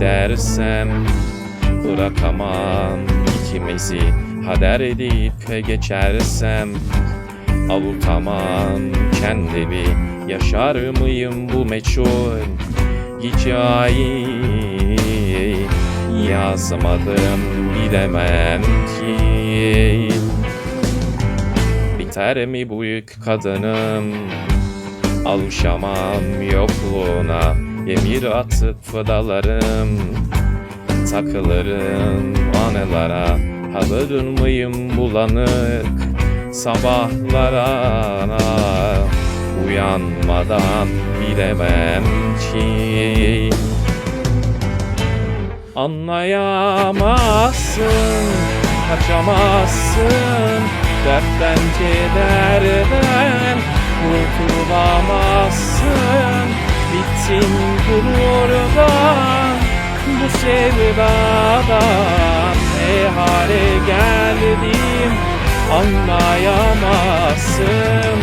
gidersem Bırakamam. İkimizi hader edip geçersem Avutamam. Kendimi Yaşar mıyım bu meçhul? Hikayeyi Yazmadım bilemem ki. Biter mi bu yük kadınım? Alışamam yokluğuna Emir atıp fıdalarım Takılırım anılara. Hazır mıyım bulanık Sabahlara? Uyanmadan bilemem ki. Anlayamazsın Kaçamazsın. Dertten kederden Bu sevdadan Ne hale geldim? Anlayamazsın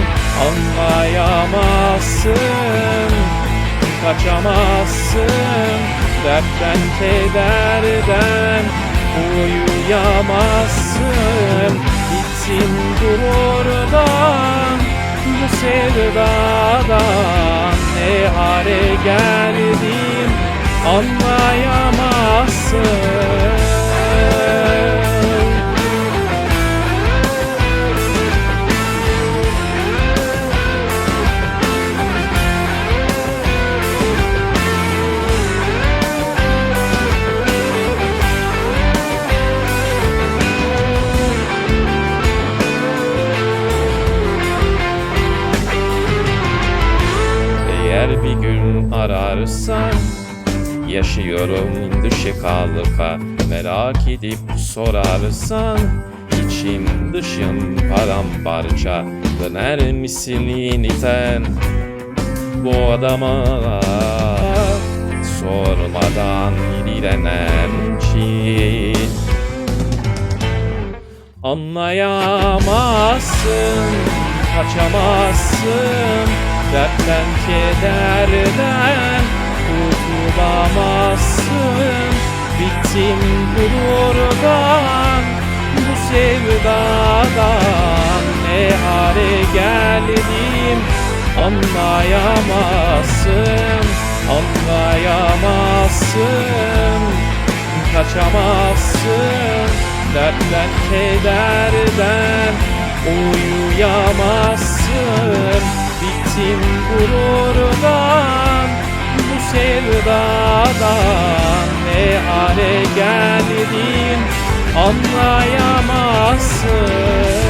Anlayamazsın. Kaçamazsın Dertten kederden Uyuyamazsın. Bitsin gururdan Bu sevdadan Ne hale geldim Anlayamazsın. Eğer bir gün ararsan Yaşıyorum. Dışı kalka Merak edip sorarsan içim dışım paramparça. Döner misin yeniden Bu adama? Sormadan dilenem ki Anlayamazsın, kaçamazsın. Dertten kederden Bittim gururdan, bu sevdadan Ne hale geldim? Anlayamazsın Anlayamazsın kaçamazsın. Dertten kederden uyuyamazsın. Bittim gururdan bu sevdadan hale geldim anlayamazsın